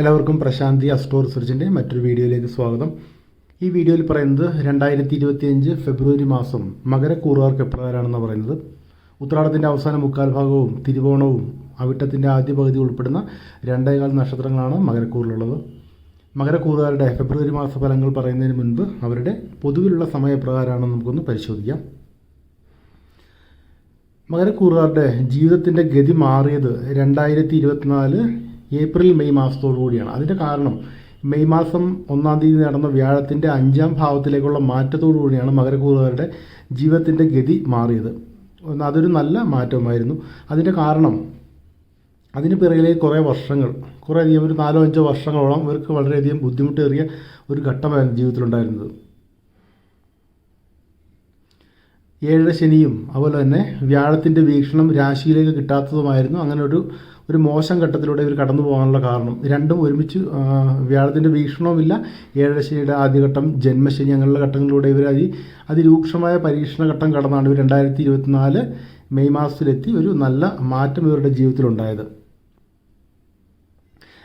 എല്ലാവർക്കും പ്രശാന്തി അസ്ട്രോ റിസർച്ചിന്റെ മറ്റൊരു വീഡിയോയിലേക്ക് സ്വാഗതം. ഈ വീഡിയോയിൽ പറയുന്നത് രണ്ടായിരത്തി ഇരുപത്തിയഞ്ച് ഫെബ്രുവരി മാസം മകരക്കൂറുകാർക്ക് എപ്രകാരമാണെന്ന് പറയുന്നത്. ഉത്രാടത്തിന്റെ അവസാന മുക്കാൽ ഭാഗവും തിരുവോണവും അവിട്ടത്തിന്റെ ആദ്യ പകുതി ഉൾപ്പെടുന്ന രണ്ടേകാൽ നക്ഷത്രങ്ങളാണ് മകരക്കൂറിലുള്ളത്. മകരക്കൂറുകാരുടെ ഫെബ്രുവരി മാസ ഫലങ്ങൾ പറയുന്നതിന് മുൻപ് അവരുടെ പൊതുവിലുള്ള സമയപ്രകാരമാണെന്ന് നമുക്കൊന്ന് പരിശോധിക്കാം. മകരക്കൂറുകാരുടെ ജീവിതത്തിന്റെ ഗതി മാറിയത് രണ്ടായിരത്തി ഇരുപത്തിനാല് ഏപ്രിൽ മെയ് മാസത്തോടു കൂടിയാണ്. അതിന്റെ കാരണം മെയ് മാസം ഒന്നാം തീയതി നടന്ന വ്യാഴത്തിന്റെ അഞ്ചാം ഭാവത്തിലേക്കുള്ള മാറ്റത്തോടു കൂടിയാണ് മകരക്കൂറുകാരുടെ ജീവിതത്തിന്റെ ഗതി മാറിയത്. അതൊരു നല്ല മാറ്റമായിരുന്നു. അതിന്റെ കാരണം അതിന് പിറകിലെ കുറേ വർഷങ്ങൾ കുറേ അധികം ഒരു നാലോ അഞ്ചോ വർഷങ്ങളോളം ഇവർക്ക് വളരെയധികം ബുദ്ധിമുട്ടേറിയ ഒരു ഘട്ടമായിരുന്നു ജീവിതത്തിലുണ്ടായിരുന്നത്. ഏഴര ശനിയും അതുപോലെ തന്നെ വ്യാഴത്തിന്റെ വീക്ഷണം രാശിയിലേക്ക് കിട്ടാത്തതുമായിരുന്നു. അങ്ങനെ ഒരു ഒരു മോശം ഘട്ടത്തിലൂടെ ഇവർ കടന്നു പോകാനുള്ള കാരണം. രണ്ടും ഒരുമിച്ച് വ്യാഴത്തിന്റെ വീക്ഷണവുമില്ല. ഏഴര ശനിയുടെ ആദ്യഘട്ടം ജന്മശനി അങ്ങനെയുള്ള ഘട്ടങ്ങളിലൂടെ ഇവർ അതി അതിരൂക്ഷമായ പരീക്ഷണ ഘട്ടം കടന്നാണ് ഇവർ രണ്ടായിരത്തി ഇരുപത്തിനാല് മെയ് മാസത്തിലെത്തി ഒരു നല്ല മാറ്റം ഇവരുടെ ജീവിതത്തിലുണ്ടായത്.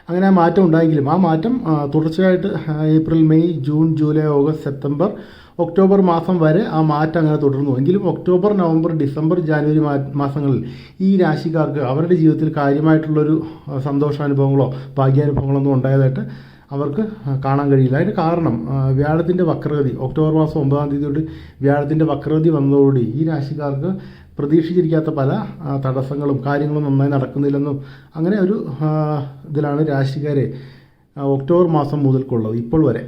അങ്ങനെ ആ മാറ്റം ഉണ്ടായെങ്കിലും ആ മാറ്റം തുടർച്ചയായിട്ട് April May June July August September October മാസം വരെ ആ മാറ്റം അങ്ങനെ തുടർന്നു. എങ്കിലും ഒക്ടോബർ നവംബർ ഡിസംബർ ജാനുവരി മാസങ്ങളിൽ ഈ രാശിക്കാർക്ക് അവരുടെ ജീവിതത്തിൽ കാര്യമായിട്ടുള്ളൊരു സന്തോഷാനുഭവങ്ങളോ ഭാഗ്യാനുഭവങ്ങളോ ഒന്നും ഉണ്ടായതായിട്ട് അവർക്ക് കാണാൻ കഴിയില്ല. അതിന് കാരണം വ്യാഴത്തിന്റെ വക്രഗതി. ഒക്ടോബർ മാസം ഒമ്പതാം തീയതി തൊട്ട് വ്യാഴത്തിന്റെ വക്രഗതി വന്നതോടുകൂടി ഈ രാശിക്കാർക്ക് പ്രതീക്ഷിച്ചിരിക്കാത്ത പല തടസ്സങ്ങളും കാര്യങ്ങളും നന്നായി നടക്കുന്നില്ലെന്നും അങ്ങനെ ഒരു ഇതിലാണ് രാശിക്കാരെ ഒക്ടോബർ മാസം മുതൽക്കുള്ളത് ഇപ്പോൾ വരെ.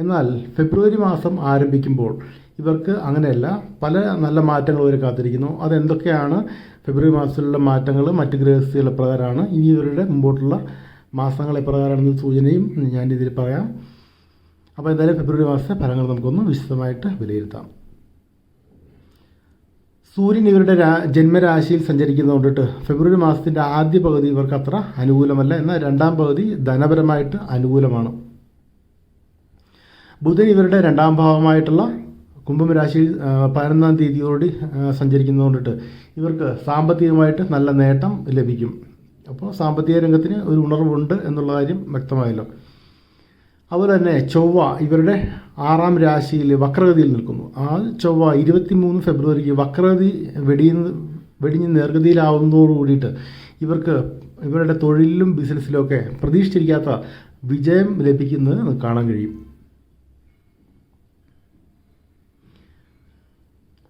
എന്നാൽ ഫെബ്രുവരി മാസം ആരംഭിക്കുമ്പോൾ ഇവർക്ക് അങ്ങനെയല്ല പല നല്ല മാറ്റങ്ങൾ ഇവർ കാത്തിരിക്കുന്നു. അതെന്തൊക്കെയാണ്? ഫെബ്രുവരി മാസത്തിലുള്ള മാറ്റങ്ങൾ മറ്റ് ഗ്രഹസ്ഥികളുടെ പ്രകാരമാണ്. ഇനി ഇവരുടെ മുമ്പോട്ടുള്ള മാസങ്ങൾ എപ്രകാരമാണെന്ന സൂചനയും ഞാൻ ഇതിൽ പറയാം. അപ്പോൾ എന്തായാലും ഫെബ്രുവരി മാസത്തെ ഫലങ്ങൾ നമുക്കൊന്ന് വിശദമായിട്ട് വിലയിരുത്താം. സൂര്യൻ ഇവരുടെ ജന്മരാശിയിൽ സഞ്ചരിക്കുന്നതുകൊണ്ടിട്ട് ഫെബ്രുവരി മാസത്തിന്റെ ആദ്യ പകുതി ഇവർക്ക് അത്ര അനുകൂലമല്ല. എന്നാൽ രണ്ടാം പകുതി ധനപരമായിട്ട് അനുകൂലമാണ്. ബുധൻ ഇവരുടെ രണ്ടാം ഭാവമായിട്ടുള്ള കുംഭം രാശിയിൽ പതിനൊന്നാം തീയതിയോട് സഞ്ചരിക്കുന്നതുകൊണ്ടിട്ട് ഇവർക്ക് സാമ്പത്തികമായിട്ട് നല്ല നേട്ടം ലഭിക്കും. അപ്പോൾ സാമ്പത്തിക രംഗത്തിന് ഒരു ഉണർവുണ്ട് എന്നുള്ള കാര്യം വ്യക്തമായല്ലോ. അതുപോലെ തന്നെ ചൊവ്വ ഇവരുടെ ആറാം രാശിയിൽ വക്രഗതിയിൽ നിൽക്കുന്നു. ആ ചൊവ്വ ഇരുപത്തി മൂന്ന് ഫെബ്രുവരിക്ക് വക്രഗതി വെടിയുന്ന വെടിഞ്ഞ് നേർഗതിയിലാവുന്നതോടു കൂടിയിട്ട് ഇവർക്ക് ഇവരുടെ തൊഴിലിലും ബിസിനസ്സിലും ഒക്കെ പ്രതീക്ഷിച്ചിരിക്കാത്ത വിജയം ലഭിക്കുന്നത് കാണാൻ കഴിയും.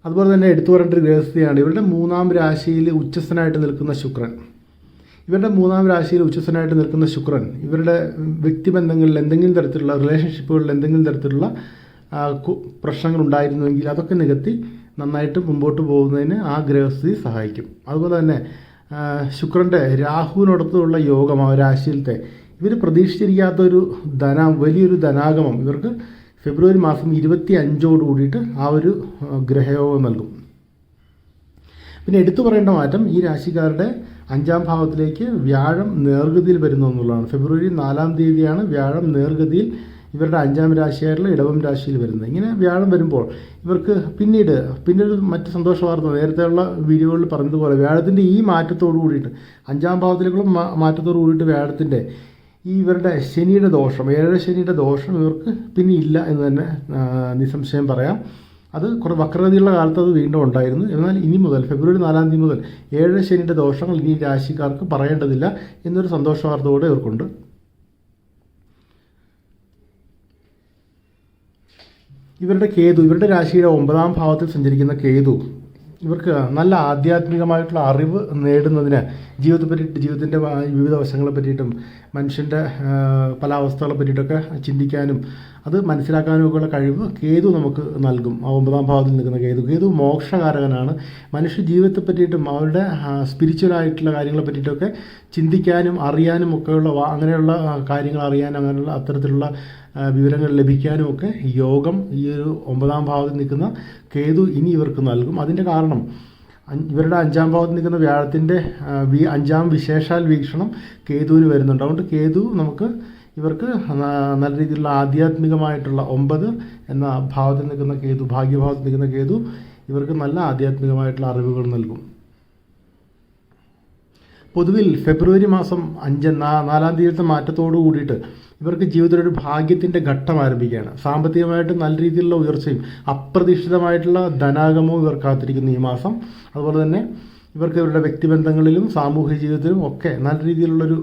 അതുപോലെ തന്നെ എടുത്തു പറയേണ്ട ഒരു ഗ്രഹസ്ഥിതിയാണ് ഇവരുടെ മൂന്നാം രാശിയിൽ ഉച്ചസ്ഥനായിട്ട് നിൽക്കുന്ന ശുക്രൻ. ഇവരുടെ മൂന്നാം രാശിയിൽ ഉച്ചസ്ഥനായിട്ട് നിൽക്കുന്ന ശുക്രൻ ഇവരുടെ വ്യക്തിബന്ധങ്ങളിൽ എന്തെങ്കിലും തരത്തിലുള്ള റിലേഷൻഷിപ്പുകളിൽ എന്തെങ്കിലും തരത്തിലുള്ള പ്രശ്നങ്ങൾ ഉണ്ടായിരുന്നുവെങ്കിൽ അതൊക്കെ നികത്തി നന്നായിട്ട് മുമ്പോട്ട് പോകുന്നതിന് ആ ഗ്രഹസ്ഥിതി സഹായിക്കും. അതുപോലെ തന്നെ ശുക്രന്റെ രാഹുവിനോടൊത്തുള്ള യോഗം ആ രാശിയിലത്തെ ഇവർ പ്രതീക്ഷിച്ചിരിക്കാത്തൊരു ധന വലിയൊരു ധനാഗമം ഇവർക്ക് ഫെബ്രുവരി മാസം ഇരുപത്തി അഞ്ചോട് കൂടിയിട്ട് ആ ഒരു ഗ്രഹയോഗം നൽകും. പിന്നെ എടുത്തു പറയേണ്ട മാറ്റം ഈ രാശിക്കാരുടെ അഞ്ചാം ഭാവത്തിലേക്ക് വ്യാഴം നേർഗതിയിൽ വരുന്നു എന്നുള്ളതാണ്. ഫെബ്രുവരി നാലാം തീയതിയാണ് വ്യാഴം നേർഗതിയിൽ ഇവരുടെ അഞ്ചാം രാശിയായിട്ടുള്ള ഇടവം രാശിയിൽ വരുന്നത്. ഇങ്ങനെ വ്യാഴം വരുമ്പോൾ ഇവർക്ക് പിന്നീട് പിന്നീട് മറ്റ് സന്തോഷ വാർത്ത നേരത്തെയുള്ള വീഡിയോകളിൽ പറഞ്ഞതുപോലെ വ്യാഴത്തിന്റെ ഈ മാറ്റത്തോടു കൂടിയിട്ട് അഞ്ചാം ഭാവത്തിലേക്കുള്ള മാറ്റത്തോടു കൂടിയിട്ട് വ്യാഴത്തിന്റെ ഈ ഇവരുടെ ശനിയുടെ ദോഷം ഏഴര ശനിയുടെ ദോഷം ഇവർക്ക് പിന്നെ ഇല്ല എന്ന് തന്നെ നിസ്സംശയം പറയാം. അത് കുറേ വക്രഗതിയുള്ള കാലത്ത് അത് വീണ്ടും ഉണ്ടായിരുന്നു. എന്നാൽ ഇനി മുതൽ ഫെബ്രുവരി നാലാം തീയതി മുതൽ ഏഴര ശനിയുടെ ദോഷങ്ങൾ ഇനി രാശിക്കാർക്ക് പറയേണ്ടതില്ല എന്നൊരു സന്തോഷ വാർത്ത കൂടെ ഇവർക്കുണ്ട്. ഇവരുടെ കേതു ഇവരുടെ രാശിയുടെ ഒമ്പതാം ഭാവത്തിൽ സഞ്ചരിക്കുന്ന കേതു ഇവർക്ക് നല്ല ആധ്യാത്മികമായിട്ടുള്ള അറിവ് നേടുന്നതിന് ജീവിതത്തെ പറ്റിയിട്ട് ജീവിതത്തിന്റെ വിവിധ വശങ്ങളെ പറ്റിയിട്ടും മനുഷ്യന്റെ പല അവസ്ഥകളെ പറ്റിയിട്ടൊക്കെ ചിന്തിക്കാനും അത് മനസ്സിലാക്കാനും ഒക്കെയുള്ള കഴിവ് കേതു നമുക്ക് നൽകും. ആ ഒമ്പതാം ഭാവത്തിൽ നിൽക്കുന്ന കേതു. കേതു മോക്ഷകാരകനാണ്. മനുഷ്യ ജീവിതത്തെ പറ്റിയിട്ടും അവരുടെ സ്പിരിച്വലായിട്ടുള്ള കാര്യങ്ങളെ പറ്റിയിട്ടൊക്കെ ചിന്തിക്കാനും അറിയാനും ഒക്കെയുള്ള അങ്ങനെയുള്ള കാര്യങ്ങൾ അറിയാനും അങ്ങനെയുള്ള അത്തരത്തിലുള്ള വിവരങ്ങൾ ലഭിക്കാനും ഒക്കെ യോഗം ഈ ഒരു ഒമ്പതാം ഭാവത്തിൽ നിൽക്കുന്ന കേതു ഇനി ഇവർക്ക് നൽകും. അതിന്റെ കാരണം ഇവരുടെ അഞ്ചാം ഭാവത്ത് നിൽക്കുന്ന വ്യാഴത്തിന്റെ വി അഞ്ചാം വിശേഷാൽ വീക്ഷണം കേതുവിന് വരുന്നുണ്ട്. അതുകൊണ്ട് കേതു നമുക്ക് ഇവർക്ക് നല്ല രീതിയിലുള്ള ആധ്യാത്മികമായിട്ടുള്ള ഒമ്പത് എന്ന ഭാവത്തിൽ നിൽക്കുന്ന കേതു ഭാഗ്യഭാവത്തിൽ നിൽക്കുന്ന കേതു ഇവർക്ക് നല്ല ആധ്യാത്മികമായിട്ടുള്ള അറിവുകൾ നൽകും. പൊതുവിൽ ഫെബ്രുവരി മാസം അഞ്ച് നാലാം തീയതിയിലത്തെ മാറ്റത്തോടു കൂടിയിട്ട് ഇവർക്ക് ജീവിതത്തിൽ ഒരു ഭാഗ്യത്തിന്റെ ഘട്ടം ആരംഭിക്കുകയാണ്. സാമ്പത്തികമായിട്ട് നല്ല രീതിയിലുള്ള ഉയർച്ചയും അപ്രതീക്ഷിതമായിട്ടുള്ള ധനാഗമവും ഇവർ കാത്തിരിക്കുന്നു ഈ മാസം. അതുപോലെ തന്നെ ഇവർക്ക് ഇവരുടെ വ്യക്തിബന്ധങ്ങളിലും സാമൂഹിക ജീവിതത്തിലും ഒക്കെ നല്ല രീതിയിലുള്ളൊരു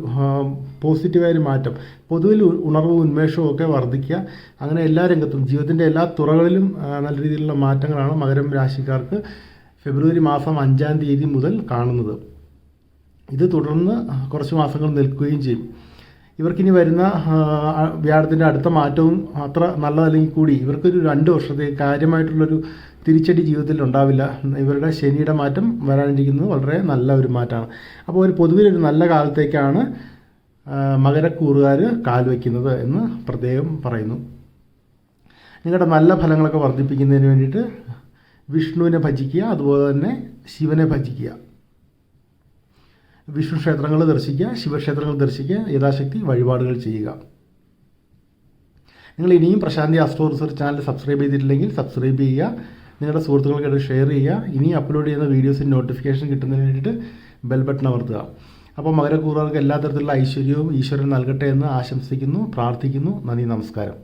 പോസിറ്റീവായൊരു മാറ്റം. പൊതുവിൽ ഉണർവും ഉന്മേഷവും ഒക്കെ വർദ്ധിക്കുക. അങ്ങനെ എല്ലാ രംഗത്തും ജീവിതത്തിന്റെ എല്ലാ തുറകളിലും നല്ല രീതിയിലുള്ള മാറ്റങ്ങളാണ് മകരം രാശിക്കാർക്ക് ഫെബ്രുവരി മാസം അഞ്ചാം തീയതി മുതൽ കാണുന്നത്. ഇത് തുടർന്ന് കുറച്ച് മാസങ്ങൾ നിൽക്കുകയും ചെയ്യും. ഇവർക്കിനി വരുന്ന വ്യാഴത്തിന്റെ അടുത്ത മാറ്റവും അത്ര നല്ലതല്ലെങ്കിൽ കൂടി ഇവർക്കൊരു രണ്ട് വർഷത്തേക്ക് കാര്യമായിട്ടുള്ളൊരു തിരിച്ചടി ജീവിതത്തിൽ ഉണ്ടാവില്ല. ഇവരുടെ ശനിയുടെ മാറ്റം വരാനിരിക്കുന്നത് വളരെ നല്ല ഒരു മാറ്റമാണ്. അപ്പോൾ ഒരു പൊതുവിലൊരു നല്ല കാലത്തേക്കാണ് മകരക്കൂറുകാർ കാൽവെക്കുന്നത് എന്ന് പ്രത്യേകം പറയുന്നു. നിങ്ങളുടെ നല്ല ഫലങ്ങളൊക്കെ വർദ്ധിപ്പിക്കുന്നതിന് വേണ്ടിയിട്ട് വിഷ്ണുവിനെ ഭജിക്കുക അതുപോലെ തന്നെ ശിവനെ ഭജിക്കുക. വിഷ്ണു ക്ഷേത്രങ്ങൾ ദർശിക്കുക ശിവക്ഷേത്രങ്ങൾ ദർശിക്കുക യഥാശക്തി വഴിപാടുകൾ ചെയ്യുക. നിങ്ങൾ ഇനിയും Prashanti astro research channel subscribe ചെയ്തിട്ടില്ലെങ്കിൽ സബ്സ്ക്രൈബ് ചെയ്യുക. നിങ്ങളുടെ സുഹൃത്തുക്കൾക്കായിട്ട് ഷെയർ ചെയ്യുക. ഇനി അപ്ലോഡ് ചെയ്യുന്ന വീഡിയോസിന് നോട്ടിഫിക്കേഷൻ കിട്ടുന്നതിന് വേണ്ടിയിട്ട് ബെൽ ബട്ടൺ അമർത്തുക. അപ്പോൾ മകരക്കൂറുകാർക്ക് എല്ലാ തരത്തിലുള്ള ഐശ്വര്യവും ഈശ്വരൻ നൽകട്ടെ എന്ന് ആശംസിക്കുന്നു പ്രാർത്ഥിക്കുന്നു. നന്ദി നമസ്കാരം.